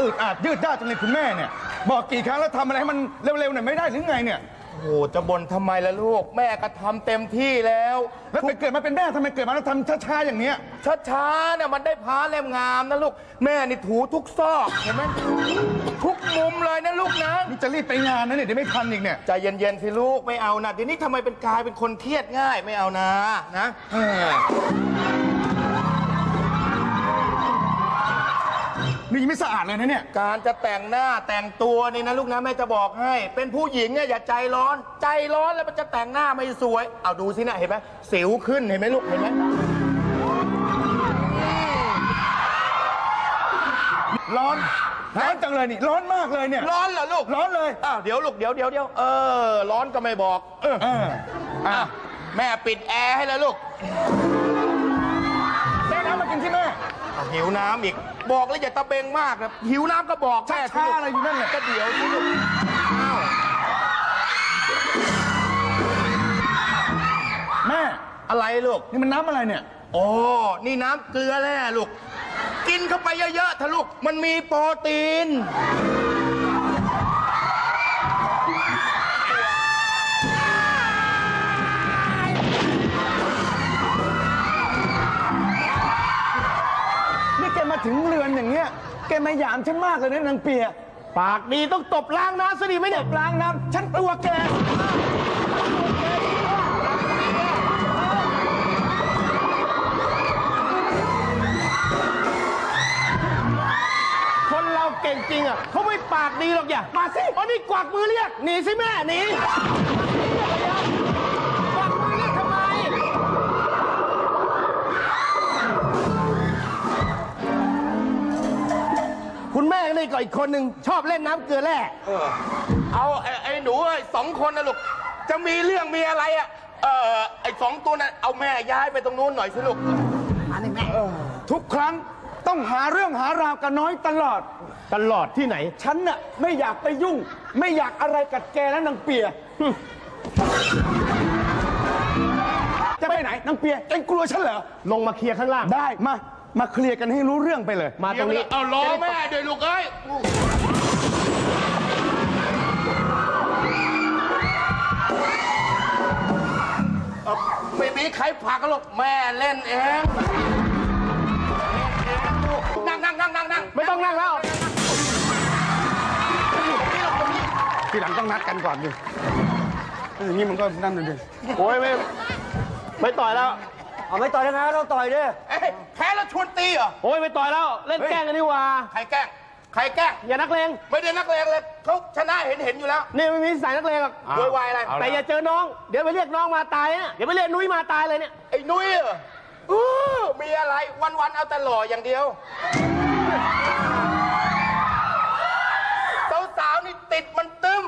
อืดอาดยืดยาดจังเลยคุณแม่เนี่ย บอกกี่ครั้งแล้วทำอะไรให้มันเร็วๆหน่อยไม่ได้หรือไงเนี่ย โอ้จะบ่นทำไมล่ะลูก แม่ก็ทำเต็มที่แล้ว แล้วไปเกิดมาเป็นแม่ทำไมเกิดมาแล้วทำช้าๆอย่างเนี้ยช้าๆเนี่ยมันได้พาเล่มงามนะลูก แม่นี่ถูทุกซอกเห็นไหมทุกมุมเลยนะลูกนะ นี่จะรีบไปงานนะเนี่ยเดี๋ยวไม่ทันอีกเนี่ยใจเย็นๆสิลูกไม่เอานะเดี๋ยวนี้ทำไมเป็นกลายเป็นคนเครียดง่ายไม่เอานะนะ เออ นี่ยังไม่สะอาดเลยนะเนี่ย การจะแต่งหน้าแต่งตัวนี่นะลูกนะแม่จะบอกให้ เป็นผู้หญิงเนี่ยอย่าใจร้อน ใจร้อนแล้วมันจะแต่งหน้าไม่สวย เอาดูสินะเห็นไหมสิวขึ้นเห็นไหมลูกเห็นไหมร้อน ร้อนจังเลยนี่ ร้อนมากเลยเนี่ย ร้อนเหรอลูกร้อนเลย อ้าวเดี๋ยวลูกเดี๋ยวเดี๋ยวเดี๋ยวเออ ร้อนก็ไม่บอก เออเอออะ แม่ปิดแอร์ให้แล้วลูก หิวน้ำอีก บอกแล้วอย่าตะเบงมากนะหิวน้ำก็บอกแม่สิช้าลูกๆอะไรอยู่นั่นแหละก็เดี๋ยวสิลูกอ้าวแม่ อะไรลูก นี่มันน้ำอะไรเนี่ย โอ้นี่น้ำเกลือแร่ลูก กินเข้าไปเยอะๆเถอะลูก มันมีโปรตีนนี่ แกมาหยามฉันมากเลยนะนางเปียปากดีต้องตบล้างน้ำซะดีไหมตเนี่ยบล้างน้ำฉันกลัวแก คนเราเก่งจริงอะเขาไม่ปากดีหรอกอย่ามาสิอ๋อนี่กวักมือเรียก หนีสิแม่ หนี คนหนึ่งชอบเล่นน้ำเกลือแร่เอาไอ้ไอ้หนูไอ้สองคนนะลูก จะมีเรื่องมีอะไรอะ เออไอ้สองตัวนั้นเอาแม่ย้ายไปตรงนู้นหน่อยสิลูกทุกครั้งต้องหาเรื่องหาราวกับน้อยตลอด ตลอดที่ไหน ฉันน่ะไม่อยากไปยุ่ง ไม่อยากอะไรกับแกและนางเปีย จะไปไหนนางเปียแกกลัวฉันเหรอ ลงมาเคลียร์ข้างล่าง ได้มา มาเคลียร์กันให้รู้เรื่องไปเลย มาตรงนี้ เอาล้อแม่ด้วยลูกเอ้ยเอ่อไม่มีใครผลักกันหรอกแม่เล่นเองนั่งนั่งนั่งนั่งนั่งไม่ต้องนั่งแล้ว ทีหลังต้องนัดกันก่อนดิอย่างนี้มันก็นั่นเลยดิโอ้ยไม่ไม่ต่อยแล้ว เอาไม่ต่อยได้ไงเราต่อยดิ เอ้ยแพ้แล้วชวนตีเหรอ โอ้ยไม่ต่อยแล้ว เล่นแกล้งกันนี่หว่า ใครแกล้ง ใครแกล้ง อย่านักเลง ไม่ได้นักเลงเลยเขาชนะเห็นเห็นอยู่แล้ว นี่ไม่มีสายนักเลงหรอกโวยวายอะไร แต่อย่าเจอน้อง เดี๋ยวไปเรียกน้องมาตายนะเดี๋ยวไปเรียกนุ้ยมาตายเลยเนี่ย ไอ้นุ้ยเหรอเออมีอะไรวันๆเอาแต่หล่ออย่างเดียวสาวๆนี่ติดมันตึม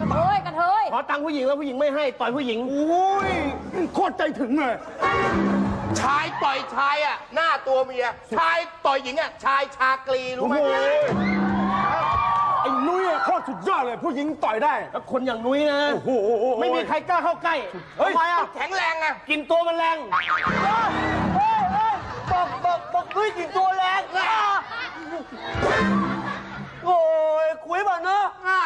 กระเทยกระเทยขอตังค์ผู้หญิงแล้วผู้หญิงไม่ให้ ต่อยผู้หญิงโอ้ยโคตรใจถึงเลย ชายต่อยชายอะหน้าตัวเมีย ชายต่อยหญิงอะชายชากรีรู้ไหมโอ้โหไอ้นุ้ยอะโคตรสุดยอดเลยผู้หญิงต่อยได้ แล้วคนอย่างนุ้ยนะ โอ้โหไม่มีใครกล้าเข้าใกล้เฮ้ยทำไมอะแข็งแรงอะกินตัวมันแรงบอกบอกบอกเฮ้ยกินตัวแรงอะโอ้ยคุยบ่เนาะอะ